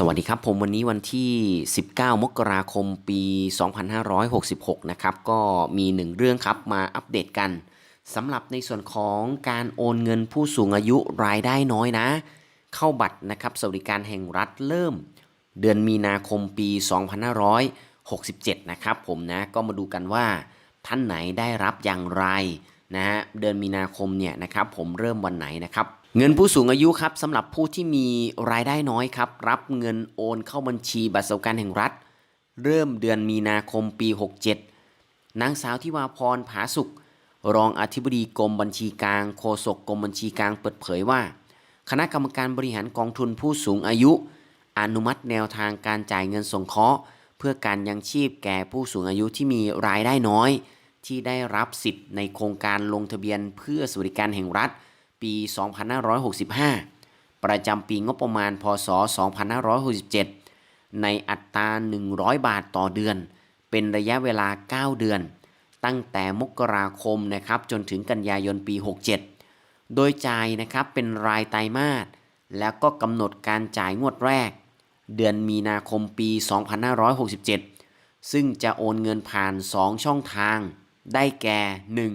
สวัสดีครับผมวันนี้วันที่ 19 มกราคมปี 2566 นะครับ ก็มีหนึ่งเรื่องครับมาอัปเดตกันสำหรับในส่วนของการโอนเงินผู้สูงอายุรายได้น้อยนะ เข้าบัตรนะครับสวัสดิการแห่งรัฐเริ่ม เดือนมีนาคมปี 2567 นะครับผมนะก็มาดูกันว่าท่านไหนได้รับอย่างไรนะฮะเดือนมีนาคมเนี่ยนะครับผมเริ่มวันไหนนะครับ เงินผู้สูงอายุครับสำหรับผู้ที่มีรายได้น้อยครับ รับเงินโอนเข้าบัญชีบัตรสวัสดิการแห่งรัฐ เริ่มเดือนมีนาคมปี 67 นางสาวทิวาพรผาสุข รองอธิบดีกรมบัญชีกลางโฆษกกรมบัญชีกลางเปิดเผยว่า คณะกรรมการบริหารกองทุนผู้สูงอายุ อนุมัติแนวทางการจ่ายเงินสงเคราะห์ เพื่อการยังชีพแก่ผู้สูงอายุที่มีรายได้น้อย ที่ได้รับสิทธิ์ในโครงการลงทะเบียนเพื่อสวัสดิการแห่งรัฐ ปี 2565 ประจำปีงบประมาณ พศ 2567 ในอัตรา 100 บาทต่อเดือน เป็นระยะเวลา 9 เดือน ตั้งแต่มกราคมนะครับจนถึงกันยายนปี 67 โดยจ่ายนะครับเป็นรายไตรมาส แล้วก็กำหนดการจ่ายงวดแรก เดือนมีนาคมปี 2567 ซึ่งจะโอนเงินผ่าน 2 ช่องทาง ได้แก่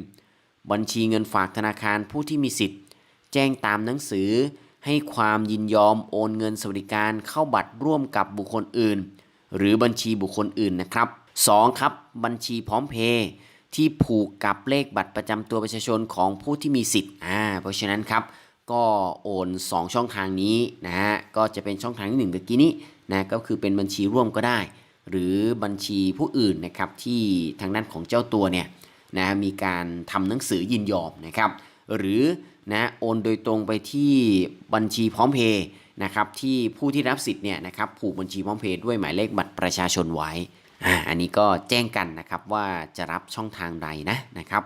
1. บัญชีเงินฝากธนาคารผู้ที่มีสิทธิ์ แจ้งตามหนังสือ ให้ความยินยอมโอนเงินสวัสดิการเข้าบัตรร่วมกับบุคคลอื่น หรือบัญชีบุคคลอื่นนะครับ 2. ครับบัญชีพร้อมเพย์ที่ผูกกับเลขบัตรประจำตัวประชาชนของผู้ที่มีสิทธิ์อ่าเพราะฉะนั้นครับก็โอน 2 ช่องทางนี้นะฮะก็จะเป็นช่องทางที่1เมื่อกี้นี้นะก็คือเป็นบัญชีร่วมก็ได้ หรือบัญชีผู้อื่นนะครับที่ทางด้านของเจ้าตัวเนี่ยนะมีการทำหนังสือยินยอมนะครับ หรือ นะโอนโดยตรงไปที่บัญชีพร้อมเพย์นะครับที่ผู้ที่รับสิทธิ์เนี่ยนะครับผูกบัญชีพร้อมเพย์ด้วยหมายเลขบัตรประชาชนไว้อันนี้ก็แจ้งกันนะครับว่าจะรับช่องทางใดนะนะครับ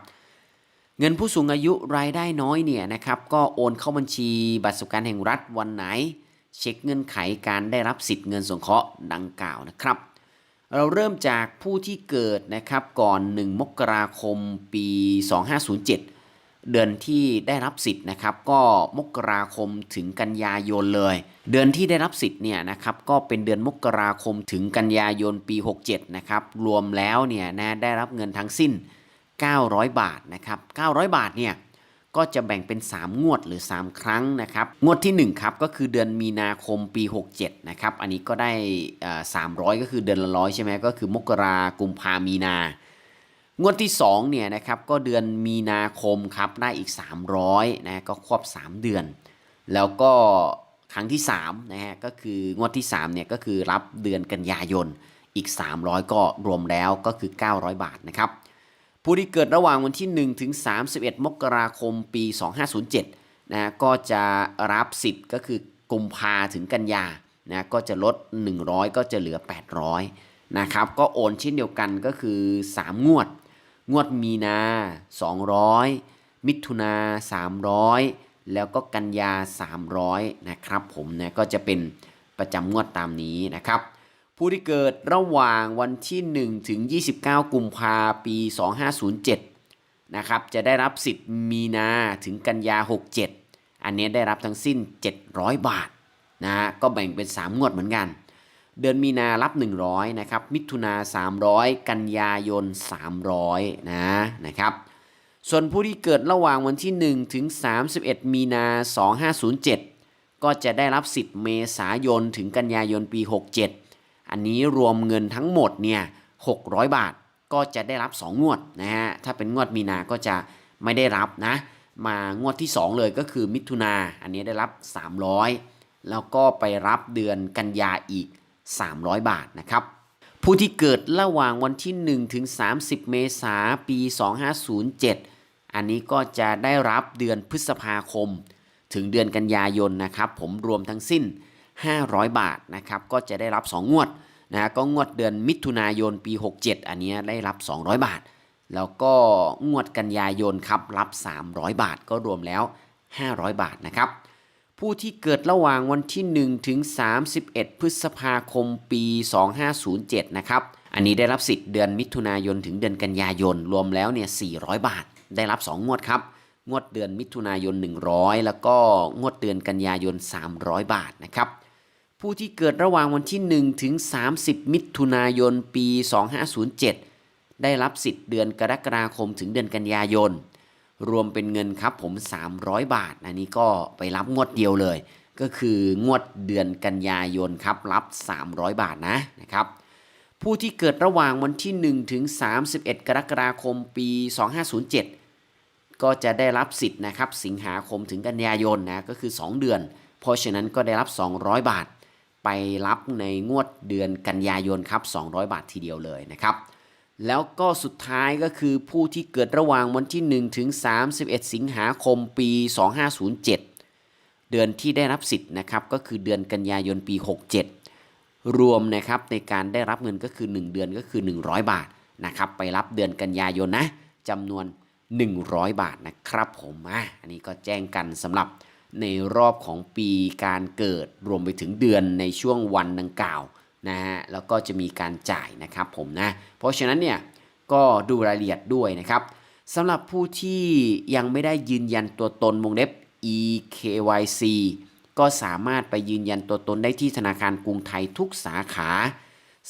เงินผู้สูงอายุรายได้น้อยเนี่ยนะครับก็โอนเข้าบัญชีบัตรสวัสดิการแห่งรัฐวันไหน เช็คเงื่อนไขการได้รับสิทธิ์เงินสงเคราะห์ดังกล่าวนะครับ เราเริ่มจากผู้ที่เกิดนะครับก่อน 1 มกราคมปี 2507 เดือนที่ได้รับสิทธิ์นะครับก็มกราคมถึงกันยายนเลย เดือนที่ได้รับสิทธิ์เนี่ยนะครับก็เป็นเดือนมกราคมถึงกันยายนปี 67นะครับรวมแล้วเนี่ยนะได้รับเงินทั้งสิ้น 900 บาทนะครับ900 บาทเนี่ยก็จะแบ่งเป็น 3 งวดหรือ 3 ครั้งนะครับงวดที่ 1 ครับก็คือเดือนมีนาคมปี 67นะครับอันนี้ก็ได้ 300 ก็คือเดือนละร้อยใช่ไหมก็คือมกรากุมภามีนา งวดที่2เนี่ยนะครับก็เดือนมีนาคมครับได้อีก 300นะก็ครบ 3 เดือน แล้วก็ครั้งที่3นะฮะก็คืองวดที่3เนี่ยก็คือรับเดือนกันยายนอีก 300 ก็รวมแล้วก็คือ 900 บาทนะครับผู้ที่เกิดระหว่างวันที่ 1 ถึง 31 มกราคมปี 2507นะก็จะรับสิทธิ์ก็คือกุมภาถึงกันยานะก็จะลด 100 ก็จะเหลือ 800นะครับก็โอนเช่นเดียวกันก็คือ 3 งวด งวดมีนา 200 มิถุนา 300 แล้วก็กันยา 300 นะครับผมนะก็จะเป็นประจำงวดตามนี้นะครับ ผู้ที่เกิดระหว่างวันที่ 1 ถึง 29 กุมภาปี 2507 นะครับ จะได้รับสิทธิ์มีนาถึงกันยา 67 อันนี้ได้รับทั้งสิ้น 700 บาทนะก็แบ่งเป็น 3 งวดเหมือนกัน เดือนมีนารับ 100นะครับ มิถุนา300 กันยายน 300นะนะครับ ส่วนผู้ที่เกิดระหว่างวันที่ 1 ถึง 31 มีนา 2507 ก็จะได้รับสิทธิ์เมษายน ถึงกันยายนปี 67 อันนี้รวมเงินทั้งหมดเนี่ย 600 บาท ก็จะได้รับ 2 งวดนะฮะ ถ้าเป็นงวดมีนาก็จะไม่ได้รับนะ มางวดที่ 2 เลยก็คือมิถุนา อันนี้ได้รับ 300 แล้วก็ไปรับเดือนกันยาอีก 300 บาทนะครับ ผู้ที่เกิดระหว่างวันที่ 1 ถึง 30 เมษายนปี 2507 อันนี้ก็จะได้รับเดือนพฤษภาคม ถึงเดือนกันยายนนะครับ ผมรวมทั้งสิ้น 500 บาทนะครับ ก็จะได้รับ 2 งวดนะก็งวดเดือนมิถุนายนปี 67 อันนี้ได้รับ 200 บาท แล้วก็งวดกันยายนครับรับ 300 บาทก็รวมแล้ว 500 บาทนะครับ ผู้ที่เกิดระหว่างวันที่ 1 ถึง 31 พฤษภาคมปี 2507 นะครับ อันนี้ได้รับสิทธิ์เดือนมิถุนายนถึงเดือนกันยายน รวมแล้วเนี่ย 400 บาท ได้รับ 2 งวดครับ งวดเดือนมิถุนายน 100 แล้วก็งวดเดือนกันยายน 300 บาทนะครับ ผู้ที่เกิดระหว่างวันที่ 1 ถึง 30 มิถุนายน ปี 2507 ได้รับสิทธิ์เดือนกรกฎาคมถึงเดือนกันยายน รวมเป็นเงินครับผม 300 บาท อันนี้ก็ไปรับงวดเดียวเลย ก็คืองวดเดือนกันยายนครับรับ 300 บาทนะนะครับผู้ที่เกิดระหว่างวันที่ 1 ถึง 31 กรกฎาคมปี 2507 ก็จะได้รับสิทธิ์นะครับสิงหาคมถึงกันยายนนะก็คือ 2 เดือน เพราะฉะนั้นก็ได้รับ 200 บาท ไปรับในงวดเดือนกันยายนครับ 200 บาททีเดียวเลยนะครับ แล้วก็สุดท้ายก็คือผู้ที่เกิดระหว่างวันที่ 1 ถึง 31 สิงหาคมปี 2507 เดือนที่ได้รับสิทธิ์นะครับก็คือเดือนกันยายนปี 67 รวมนะครับในการได้รับเงินก็คือ 1 เดือนก็คือ 100 บาทนะครับไปรับเดือนกันยายนนะจำนวน 100 บาทนะครับผมอะอันนี้ก็แจ้งกันสำหรับในรอบของปีการเกิดรวมไปถึงเดือนในช่วงวันดังกล่าว นะฮะแล้วก็จะมีการจ่ายนะครับผมนะเพราะฉะนั้นเนี่ยก็ดูรายละเอียดด้วยนะครับสำหรับผู้ที่ยังไม่ได้ยืนยันตัวตนวงเล็บ eKYC ก็สามารถไปยืนยันตัวตนได้ที่ธนาคารกรุงไทยทุกสาขา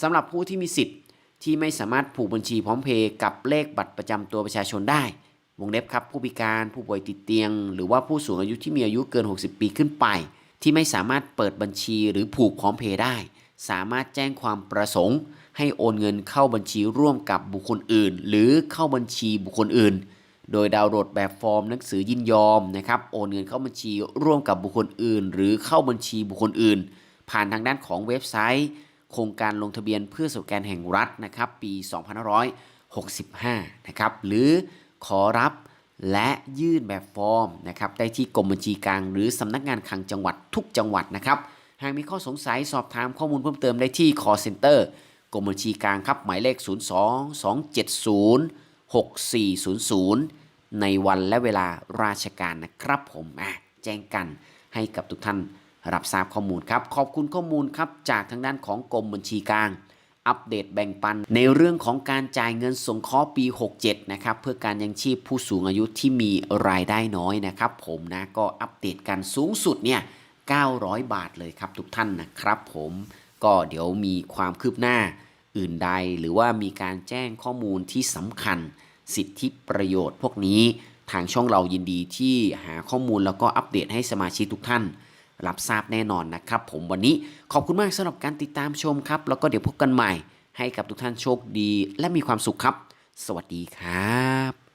สำหรับผู้ที่มีสิทธิ์ที่ไม่สามารถผูกบัญชีพร้อมเพย์กับเลขบัตรประจำตัวประชาชนได้ วงเล็บครับ ผู้พิการผู้ป่วยติดเตียง หรือว่าผู้สูงอายุที่มีอายุเกิน 60 ปีขึ้นไป ที่ไม่สามารถเปิดบัญชีหรือผูกพร้อมเพย์ได้ สามารถแจ้งความประสงค์ ให้โอนเงินเข้าบัญชีร่วมกับบุคคลอื่น หรือเข้าบัญชีบุคคลอื่น โดยดาวน์โหลดแบบฟอร์มหนังสือยินยอมนะครับโอนเงินเข้าบัญชีร่วมกับบุคคลอื่น หรือเข้าบัญชีบุคคลอื่น ผ่านทางด้านของเว็บไซต์ โครงการลงทะเบียนเพื่อสวัสดิการแห่งรัฐนะครับปี 2565 นะครับหรือขอรับและยื่นแบบฟอร์มนะครับได้ที่กรมบัญชีกลาง หรือสำนักงานคลังจังหวัดทุกจังหวัดนะครับ หากมีข้อสงสัยสอบถามข้อมูลเพิ่มเติมได้ที่ call center กรมบัญชีกลางครับหมายเลข 02-270-6400 ในวันและเวลาราชการนะครับผมอะแจ้งกันให้กับทุกท่านรับทราบข้อมูลครับ ขอบคุณข้อมูลครับจากทางด้านของกรมบัญชีกลาง อัปเดตแบ่งปัน ในเรื่องของการจ่ายเงินสงเคราะห์ปี 67 นะครับ เพื่อการยังชีพผู้สูงอายุที่มีรายได้น้อยนะครับ ผมนะก็อัปเดตกันสูงสุดเนี่ย 900 บาทเลยครับทุกท่านนะครับผมก็เดี๋ยวมีความคืบหน้าอื่นใด หรือว่ามีการแจ้งข้อมูลที่สำคัญสิทธิประโยชน์พวกนี้ทางช่องเรายินดีที่หาข้อมูลแล้วก็อัปเดตให้สมาชิกทุกท่าน รับทราบแน่นอนนะครับ ผมวันนี้ขอบคุณมากสำหรับการติดตามชมครับ แล้วก็เดี๋ยวพบกันใหม่ ให้กับทุกท่านโชคดี และมีความสุขครับ สวัสดีครับ